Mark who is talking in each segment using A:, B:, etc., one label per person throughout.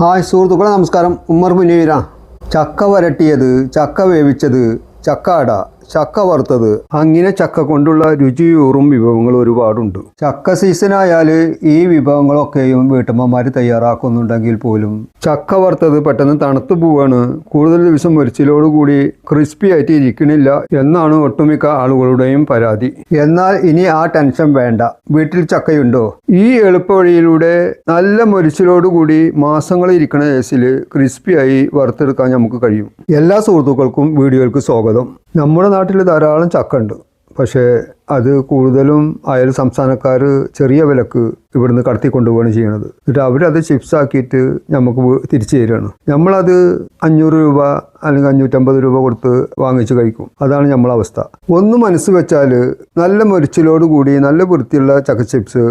A: Hi സുഹൃത്തുക്കളെ നമസ്കാരം. ഉമ്മർ മുനീര ചക്ക വരട്ടിയത് ചക്ക വേവിച്ചത് ചക്ക അട ചക്ക വറുത്തത്. അങ്ങനെ ചക്ക കൊണ്ടുള്ള രുചിയൂറും വിഭവങ്ങൾ ഒരുപാടുണ്ട്. ചക്ക സീസണായാൽ ഈ വിഭവങ്ങളൊക്കെയും വീട്ടമ്മമാർ തയ്യാറാക്കുന്നുണ്ടെങ്കിൽ പോലും ചക്ക വറുത്തത് പെട്ടെന്ന് തണുത്തു പോവാണ്. കൂടുതൽ ദിവസം മരിച്ചിലോടുകൂടി ക്രിസ്പി ആയിട്ട് ഇരിക്കണില്ല എന്നാണ് ഒട്ടുമിക്ക ആളുകളുടെയും പരാതി. എന്നാൽ ഇനി ആ ടെൻഷൻ വേണ്ട. വീട്ടിൽ ചക്കയുണ്ടോ? ഈ എളുപ്പവഴിയിലൂടെ നല്ല മൊരിച്ചിലോടുകൂടി മാസങ്ങൾ ഇരിക്കണ കേസിൽ ക്രിസ്പിയായി വറുത്തെടുക്കാൻ നമുക്ക് കഴിയും. എല്ലാ സുഹൃത്തുക്കൾക്കും വീഡിയോയിലേക്ക് സ്വാഗതം. നമ്മുടെ നാട്ടിൽ ധാരാളം ചക്ക ഉണ്ട് പക്ഷേ അത് കൂടുതലും അയൽ സംസ്ഥാനക്കാർ ചെറിയ വിലക്ക് ഇവിടുന്ന് കടത്തി കൊണ്ടുപോവുകയാണ് ചെയ്യണത്. എന്നിട്ട് അവരത് ചിപ്സ് ആക്കിയിട്ട് നമുക്ക് തിരിച്ചു തരികയാണ് നമ്മളത് അഞ്ഞൂറ് രൂപ അല്ലെങ്കിൽ അഞ്ഞൂറ്റമ്പത് രൂപ കൊടുത്ത് വാങ്ങിച്ച് കഴിക്കും. അതാണ് നമ്മളെ അവസ്ഥ. ഒന്ന് മനസ്സ് വെച്ചാൽ നല്ല മൊരിച്ചിലോട് കൂടി നല്ല വൃത്തിയുള്ള ചക്ക ചിപ്സ്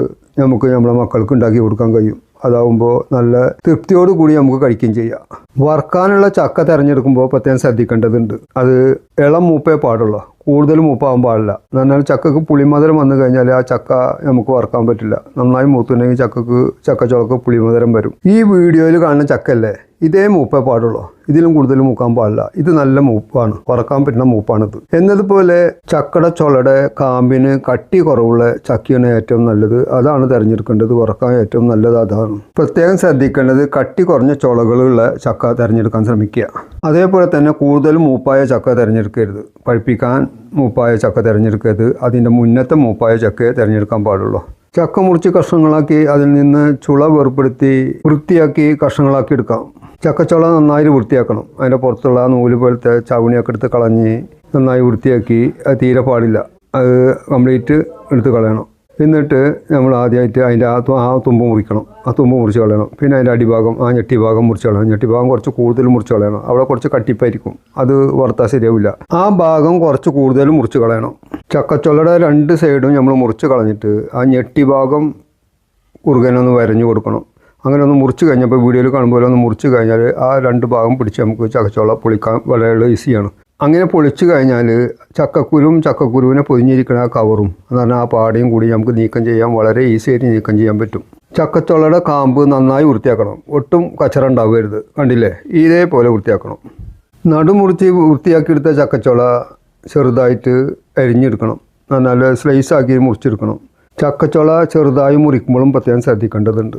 A: നമുക്ക് നമ്മളെ മക്കൾക്ക് ഉണ്ടാക്കി കൊടുക്കാൻ കഴിയും. അതാവുമ്പോൾ നല്ല തൃപ്തിയോട് കൂടി നമുക്ക് കഴിക്കുകയും ചെയ്യാം. വറുക്കാനുള്ള ചക്ക തിരഞ്ഞെടുക്കുമ്പോൾ പ്രത്യേകം ശ്രദ്ധിക്കേണ്ടതുണ്ട്. അത് ഇളം മൂപ്പേ പാടുള്ളൂ. കൂടുതൽ മൂപ്പാകാൻ പാടില്ല. എന്നാൽ ചക്കക്ക് പുളിമധുരം വന്നു കഴിഞ്ഞാൽ ആ ചക്ക നമുക്ക് വറുക്കാൻ പറ്റില്ല. നന്നായി മൂത്തുണ്ടെങ്കിൽ ചക്കക്ക് ചക്കച്ചുളക്ക് പുളിമധുരം വരും. ഈ വീഡിയോയിൽ കാണുന്ന ചക്കല്ലേ ഇതേ മൂപ്പേ പാടുള്ളൂ. ഇതിലും കൂടുതൽ മൂക്കാൻ പാടില്ല. ഇത് നല്ല മൂപ്പാണ്. കുറയ്ക്കാൻ പറ്റുന്ന മൂപ്പാണിത്. എന്നതുപോലെ ചക്കട ചൊളയുടെ കാമ്പിന് കട്ടി കുറവുള്ള ചക്കിയാണ് ഏറ്റവും നല്ലത്. അതാണ് തിരഞ്ഞെടുക്കേണ്ടത്. കുറയ്ക്കാൻ ഏറ്റവും നല്ലത് അതാണ്. പ്രത്യേകം ശ്രദ്ധിക്കേണ്ടത് കട്ടി കുറഞ്ഞ ചുളകളുള്ള ചക്ക തിരഞ്ഞെടുക്കാൻ ശ്രമിക്കുക. അതേപോലെ തന്നെ കൂടുതൽ മൂപ്പായ ചക്ക തിരഞ്ഞെടുക്കരുത്. പഴുപ്പിക്കാൻ മൂപ്പായ ചക്ക തിരഞ്ഞെടുക്കരുത്. അതിന്റെ മുന്നത്തെ മൂപ്പായ ചക്കയെ തിരഞ്ഞെടുക്കാൻ പാടുള്ളൂ. ചക്ക മുറിച്ച് കഷ്ണങ്ങളാക്കി അതിൽ നിന്ന് ചുള വേർപ്പെടുത്തി വൃത്തിയാക്കി കഷ്ണങ്ങളാക്കി എടുക്കാം. ചക്കച്ചുള നന്നായി വൃത്തിയാക്കണം. അതിന്റെ പുറത്തുള്ള നൂൽ പോലത്തെ ചവണിയൊക്കെ എടുത്ത് കളഞ്ഞ് നന്നായി വൃത്തിയാക്കി അത് തീരെ പാടില്ല. അത് കംപ്ലീറ്റ് എടുത്ത് കളയണം. എന്നിട്ട് നമ്മൾ ആദ്യമായിട്ട് അതിന്റെ ആ ആ തുമ്പ് മുറിക്കണം. ആ തുമ്പ് മുറിച്ച് കളയണം. പിന്നെ അതിന്റെ അടിഭാഗം ആ ഞെട്ടി ഭാഗം മുറിച്ച് കളയണം. ഞെട്ടി ഭാഗം കുറച്ച് കൂടുതൽ മുറിച്ച് കളയണം. അവിടെ കുറച്ച് കട്ടിപ്പായിരിക്കും. അത് വറുത്താൽ ശരിയാവില്ല. ആ ഭാഗം കുറച്ച് കൂടുതൽ മുറിച്ച് കളയണം. ചക്കച്ചൊല്ലയുടെ രണ്ട് സൈഡും നമ്മൾ മുറിച്ച് കളഞ്ഞിട്ട് ആ ഞെട്ടി ഭാഗം കുറുകനൊന്ന് വരഞ്ഞു കൊടുക്കണം. അങ്ങനെ ഒന്ന് മുറിച്ച് കഴിഞ്ഞപ്പോൾ വീഡിയോയിൽ കാണുമ്പോൾ ഒന്ന് മുറിച്ച് കഴിഞ്ഞാൽ ആ രണ്ട് ഭാഗം പിടിച്ച് നമുക്ക് ചക്കച്ചോള പൊളിക്കാൻ വളരെ ഈസിയാണ്. അങ്ങനെ പൊളിച്ചു കഴിഞ്ഞാൽ ചക്കക്കുരും ചക്കക്കുരുവിനെ പൊതിഞ്ഞിരിക്കുന്ന ആ കവറും എന്ന് പറഞ്ഞാൽ ആ പാടയും കൂടി നമുക്ക് നീക്കം ചെയ്യാൻ വളരെ ഈസി ആയിട്ട് നീക്കം ചെയ്യാൻ പറ്റും. ചക്കച്ചോളയുടെ കാമ്പ് നന്നായി വൃത്തിയാക്കണം. ഒട്ടും കച്ചറ ഉണ്ടാവരുത്. കണ്ടില്ലേ? ഇതേപോലെ വൃത്തിയാക്കണം. നടുമുറിച്ച് വൃത്തിയാക്കിയെടുത്ത ചക്കച്ചുള ചെറുതായിട്ട് അരിഞ്ഞെടുക്കണം. നല്ല സ്ലൈസ് ആക്കി മുറിച്ചെടുക്കണം. ചക്കച്ചുള ചെറുതായി മുറിക്കുമ്പോഴും പ്രത്യേകം ശ്രദ്ധിക്കേണ്ടതുണ്ട്.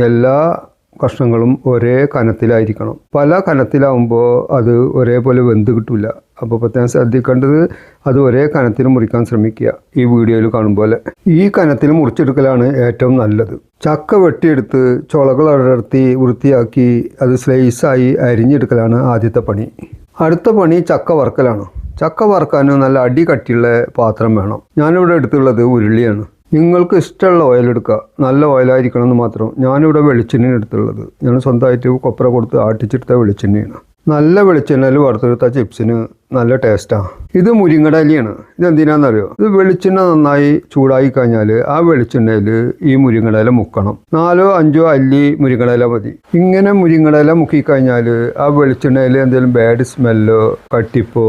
A: എല്ലാ കഷ്ണങ്ങളും ഒരേ കനത്തിലായിരിക്കണം. പല കനത്തിലാവുമ്പോൾ അത് ഒരേപോലെ വെന്ത് കിട്ടില്ല അപ്പോൾ പ്രത്യേകം ശ്രദ്ധിക്കേണ്ടത് അത് ഒരേ കനത്തിൽ മുറിക്കാൻ ശ്രമിക്കുക ഈ വീഡിയോയിൽ കാണും പോലെ. ഈ കനത്തിൽ മുറിച്ചെടുക്കലാണ് ഏറ്റവും നല്ലത്. ചക്ക വെട്ടിയെടുത്ത് ചുളകൾ അടർത്തി വൃത്തിയാക്കി അത് സ്ലൈസായി അരിഞ്ഞെടുക്കലാണ് ആദ്യത്തെ പണി. അടുത്ത പണി ചക്ക വറുക്കലാണ്. ചക്ക വറുക്കാൻ നല്ല അടി കട്ടിയുള്ള പാത്രം വേണം. ഞാനിവിടെ എടുത്തുള്ളത് ഉരുളിയാണ്. നിങ്ങൾക്ക് ഇഷ്ടമുള്ള ഓയിൽ എടുക്കുക. നല്ല ഓയിലായിരിക്കണം എന്ന് മാത്രം. ഞാനിവിടെ വെളിച്ചെണ്ണയാണ് എടുത്തുള്ളത്. ഞാൻ സ്വന്തമായിട്ട് കൊപ്ര കൊടുത്ത് ആട്ടിച്ചെടുത്ത വെളിച്ചെണ്ണയാണ്. നല്ല വെളിച്ചെണ്ണയിൽ വറുത്തെടുത്ത ചിപ്സിന് നല്ല ടേസ്റ്റാണ് ഇത് മുരിങ്ങട അലിയാണ്. ഇതെന്തിനാണെന്നറിയോ ഇത് വെളിച്ചെണ്ണ നന്നായി ചൂടായി കഴിഞ്ഞാൽ ആ വെളിച്ചെണ്ണയിൽ ഈ മുരിങ്ങടയില മുക്കണം. നാലോ അഞ്ചോ അല്ലി മുരിങ്ങടയില മതി. ഇങ്ങനെ മുരിങ്ങടയില മുക്കിക്കഴിഞ്ഞാൽ ആ വെളിച്ചെണ്ണയിൽ എന്തെങ്കിലും ബാഡ് സ്മെല്ലോ കട്ടിപ്പോ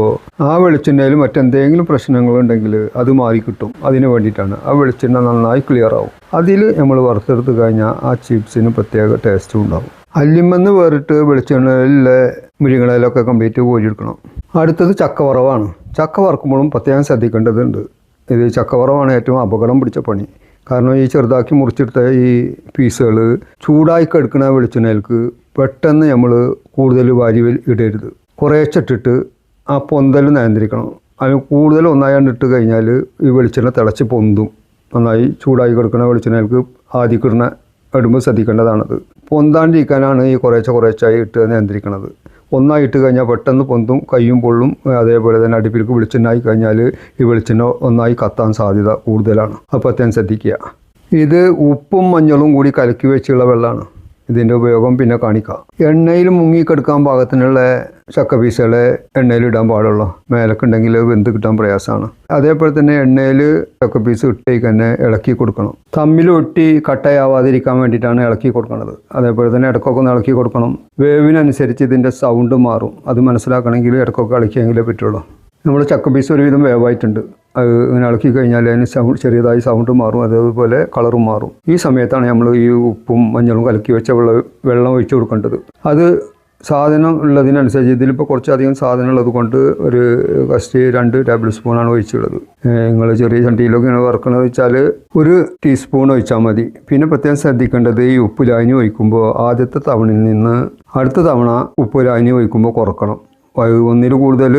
A: ആ വെളിച്ചെണ്ണയിൽ മറ്റെന്തെങ്കിലും പ്രശ്നങ്ങളുണ്ടെങ്കിൽ അത് മാറിക്കിട്ടും അതിന് വേണ്ടിയിട്ടാണ്. ആ വെളിച്ചെണ്ണ നന്നായി ക്ലിയർ ആവും. അതിൽ നമ്മൾ വറുത്തെടുത്ത് കഴിഞ്ഞാൽ ആ ചിപ്സിന് പ്രത്യേക ടേസ്റ്റും ഉണ്ടാവും. അല്ലിമെന്ന് വേറിട്ട് വെളിച്ചെണ്ണയിലെ മുരിങ്ങണയിലൊക്കെ കംപ്ലീറ്റ് കോരിയെടുക്കണം. അടുത്തത് ചക്ക വറവാണ് ചക്ക വറക്കുമ്പോഴും പ്രത്യേകം ശ്രദ്ധിക്കേണ്ടതുണ്ട്. ഇത് ചക്ക വറവാണ് ഏറ്റവും അപകടം പിടിച്ച പണി. കാരണം ഈ ചെറുതാക്കി മുറിച്ചെടുത്ത ഈ പീസുകൾ ചൂടായി കെടുക്കുന്ന വെളിച്ചെണ്ണയിലേക്ക് പെട്ടെന്ന് നമ്മൾ കൂടുതൽ വാരി ഇടരുത്. കുറേച്ചിട്ടിട്ട് ആ പൊന്തൽ നിയന്ത്രിക്കണം. അതിന് കൂടുതൽ ഒന്നായാണ്ട് ഇട്ട് കഴിഞ്ഞാൽ ഈ വെളിച്ചെണ്ണ തിളച്ച് പൊന്തും. നന്നായി ചൂടായി കിടക്കുന്ന വെളിച്ചെണ്ണയിലേക്ക് ആദ്യം ഇടുന്ന ഇടുമ്പോൾ ശ്രദ്ധിക്കേണ്ടതാണത്. പൊന്താണ്ടിരിക്കാനാണ് ഈ കുറേശ്ശെ കുറേശ്ശായി ഇട്ട് നിയന്ത്രിക്കുന്നത് ഒന്നായിട്ട് കഴിഞ്ഞാൽ പെട്ടെന്ന് പൊന്തും കയ്യും പൊള്ളും അതേപോലെ തന്നെ അടുപ്പിലേക്ക് വെളിച്ചെണ്ണായി കഴിഞ്ഞാൽ ഈ വെളിച്ചെണ്ണ ഒന്നായി കത്താൻ സാധ്യത കൂടുതലാണ്. അപ്പോൾ അത്യാവശ്യം ശ്രദ്ധിക്കുക. ഇത് ഉപ്പും മഞ്ഞളും കൂടി കലക്കി വെച്ചുള്ള വെള്ളമാണ്. ഇതിന്റെ ഉപയോഗം പിന്നെ കാണിക്കാം. എണ്ണയിൽ മുങ്ങിക്കെടുക്കാൻ പാകത്തിനുള്ള ചക്ക പീസുകളെ എണ്ണയിൽ ഇടാൻ പാടുള്ളൂ. മേലക്കുണ്ടെങ്കിൽ വെന്ത് കിട്ടാൻ പ്രയാസമാണ്. അതേപോലെ തന്നെ എണ്ണയിൽ ചക്ക പീസ് ഇട്ടേക്ക് തന്നെ ഇളക്കി കൊടുക്കണം. തമ്മിൽ ഒട്ടി കട്ടയാവാതിരിക്കാൻ വേണ്ടിയിട്ടാണ് ഇളക്കി കൊടുക്കുന്നത് അതേപോലെ തന്നെ ഇടക്കൊക്കെ ഒന്ന് ഇളക്കി കൊടുക്കണം. വേവിനനുസരിച്ച് ഇതിന്റെ സൗണ്ട് മാറും. അത് മനസ്സിലാക്കണമെങ്കിൽ ഇടക്കൊക്കെ ഇളക്കിയെങ്കിലേ പറ്റുള്ളൂ. നമ്മൾ ചക്ക പീസ് ഒരുവിധം വേവായിട്ടുണ്ട്. അത് ഇങ്ങനെ ഇളക്കി കഴിഞ്ഞാൽ അതിന് സൗണ്ട് ചെറിയതായി സൗണ്ട് മാറും അതേപോലെ കളറും മാറും. ഈ സമയത്താണ് നമ്മൾ ഈ ഉപ്പും മഞ്ഞളും കലക്കി വെച്ച വെള്ളം വെള്ളം ഒഴിച്ചു കൊടുക്കേണ്ടത്. അത് സാധനം ഉള്ളതിനനുസരിച്ച് ഇതിലിപ്പോൾ കുറച്ചധികം സാധനം ഉള്ളത് കൊണ്ട് ഒരു കസ്റ്റ് രണ്ട് ടേബിൾ സ്പൂണാണ് ഒഴിച്ചുള്ളത്. നിങ്ങൾ ചെറിയ ചട്ടിയിലൊക്കെ ഇങ്ങനെ വറുക്കണമെന്ന് വെച്ചാൽ ഒരു ടീസ്പൂൺ ഒഴിച്ചാൽ മതി. പിന്നെ പ്രത്യേകം ശ്രദ്ധിക്കേണ്ടത് ഈ ഉപ്പ് ലായനി ഒഴിക്കുമ്പോൾ ആദ്യത്തെ തവണയിൽ നിന്ന് അടുത്ത തവണ ഉപ്പ് ലായനി ഒഴിക്കുമ്പോൾ കുറക്കണം. ഒന്നിൽ കൂടുതൽ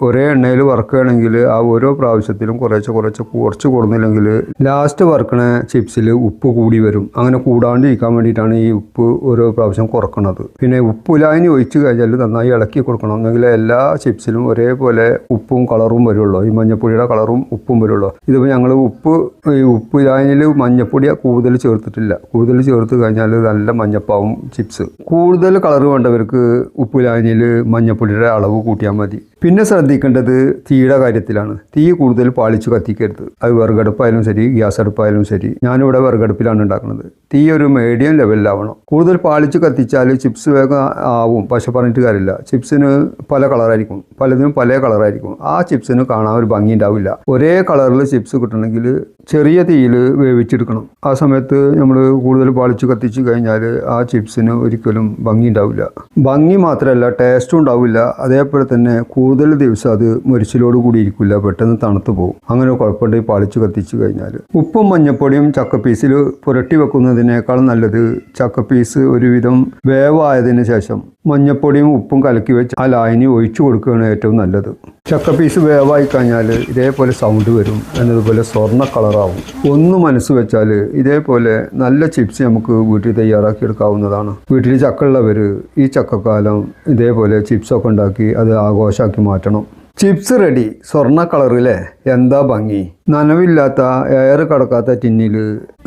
A: ഒരേ എണ്ണയിൽ വറുക്കുകയാണെങ്കിൽ ആ ഓരോ പ്രാവശ്യത്തിലും കുറേശ്ശെ കുറേശ്ശെ കുറച്ച് കൊടുന്നില്ലെങ്കിൽ ലാസ്റ്റ് വറുക്കണ ചിപ്സിൽ ഉപ്പ് കൂടി വരും. അങ്ങനെ കൂടാണ്ടിരിക്കാൻ വേണ്ടിയിട്ടാണ് ഈ ഉപ്പ് ഓരോ പ്രാവശ്യം കുറക്കുന്നത് പിന്നെ ഉപ്പുലായനി ഒഴിച്ച് കഴിഞ്ഞാൽ നന്നായി ഇളക്കി കൊടുക്കണം. എന്നെങ്കിൽ എല്ലാ ചിപ്സിലും ഒരേപോലെ ഉപ്പും കളറും വരുള്ളൂ. ഈ മഞ്ഞപ്പൊടിയുടെ കളറും ഉപ്പും വരുള്ളൂ. ഇതിപ്പോൾ ഞങ്ങൾ ഉപ്പ് ഈ ഉപ്പ് ലായനിൽ മഞ്ഞപ്പൊടി കൂടുതൽ ചേർത്തിട്ടില്ല. കൂടുതൽ ചേർത്ത് കഴിഞ്ഞാൽ നല്ല മഞ്ഞപ്പാവും ചിപ്സ് കൂടുതൽ കളർ വേണ്ടവർക്ക് ഉപ്പ് ലായനിയിൽ മഞ്ഞപ്പൊടിയുടെ അളവ് കൂട്ടിയാൽ മതി. പിന്നെ ശ്രദ്ധിക്കേണ്ടത് തീയുടെ കാര്യത്തിലാണ്. തീ കൂടുതൽ പാളിച്ച് കത്തിക്കരുത്. അത് വിറകടുപ്പായാലും ശരി ഗ്യാസ് അടുപ്പായാലും ശരി. ഞാനിവിടെ വിറകടുപ്പിലാണ് ഉണ്ടാക്കുന്നത്. തീ ഒരു മീഡിയം ലെവലിലാവണം കൂടുതൽ പാളിച്ച് കത്തിച്ചാൽ ചിപ്സ് വേഗം ആവും. പക്ഷെ പറഞ്ഞിട്ട് കാര്യമില്ല. ചിപ്സിന് പല കളറായിരിക്കും പലതിനും പല കളറായിരിക്കും ആ ചിപ്സിന് കാണാൻ ഒരു ഭംഗി ഉണ്ടാവില്ല. ഒരേ കളറിൽ ചിപ്സ് കിട്ടണമെങ്കിൽ ചെറിയ തീയിൽ വേവിച്ചെടുക്കണം. ആ സമയത്ത് നമ്മൾ കൂടുതൽ പാളിച്ച് കത്തിച്ച് കഴിഞ്ഞാൽ ആ ചിപ്സിന് ഒരിക്കലും ഭംഗി ഉണ്ടാവില്ല. ഭംഗി മാത്രമല്ല ടേസ്റ്റും ഉണ്ടാവില്ല. അതേപോലെ തന്നെ കൂടുതൽ ദിവസം അത് മുരിച്ചിലോട് കൂടി ഇരിക്കില്ല. പെട്ടെന്ന് തണുത്തു പോകും. അങ്ങനെ കുഴപ്പമുണ്ട് ഈ പാളിച്ച് കത്തിച്ച് കഴിഞ്ഞാൽ ഉപ്പും മഞ്ഞപ്പൊടിയും ചക്കപ്പീസിൽ പുരട്ടി വെക്കുന്നതിനേക്കാൾ നല്ലത് ചക്ക പീസ് ഒരുവിധം വേവായതിനു ശേഷം മഞ്ഞപ്പൊടിയും ഉപ്പും കലക്കി വെച്ച് ആ ലായനി ഒഴിച്ചു കൊടുക്കുകയാണ് ഏറ്റവും നല്ലത്. ചക്ക പീസ് വേവായി കഴിഞ്ഞാൽ ഇതേപോലെ സൗണ്ട് വരും. എന്നതുപോലെ സ്വർണ കളറാവും ഒന്ന് മനസ്സ് വെച്ചാൽ ഇതേപോലെ നല്ല ചിപ്സ് നമുക്ക് വീട്ടിൽ തയ്യാറാക്കി എടുക്കാവുന്നതാണ്. വീട്ടിൽ ചക്ക ഉള്ളവർ ഈ ചക്കക്കാലം ഇതേപോലെ ചിപ്സൊക്കെ ഉണ്ടാക്കി അത് ആഘോഷമാക്കി മാറ്റണം. ചിപ്സ് റെഡി സ്വർണ കളറിലെ എന്താ ഭംഗി? നനവില്ലാത്ത എയർ കടക്കാത്ത ടിന്നിൽ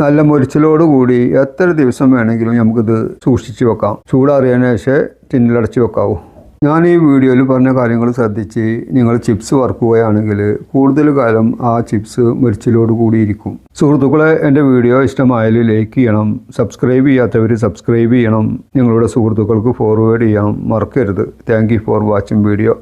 A: നല്ല മൊരിച്ചിലോട് കൂടി എത്ര ദിവസം വേണമെങ്കിലും നമുക്കിത് സൂക്ഷിച്ചു വെക്കാം. ചൂടാറിയതിനു ശേഷം ടിന്നിലടച്ച് വെക്കാവൂ. ഞാൻ ഈ വീഡിയോയിൽ പറഞ്ഞ കാര്യങ്ങൾ ശ്രദ്ധിച്ച് നിങ്ങൾ ചിപ്സ് വറുക്കുകയാണെങ്കിൽ കൂടുതൽ കാലം ആ ചിപ്സ് മൊരിച്ചിലോട് കൂടിയിരിക്കും സുഹൃത്തുക്കളെ എന്റെ വീഡിയോ ഇഷ്ടമായാൽ ലൈക്ക് ചെയ്യണം. സബ്സ്ക്രൈബ് ചെയ്യാത്തവർ സബ്സ്ക്രൈബ് ചെയ്യണം. നിങ്ങളുടെ സുഹൃത്തുക്കൾക്ക് ഫോർവേഡ് ചെയ്യണം മറക്കരുത്. Thank for watching video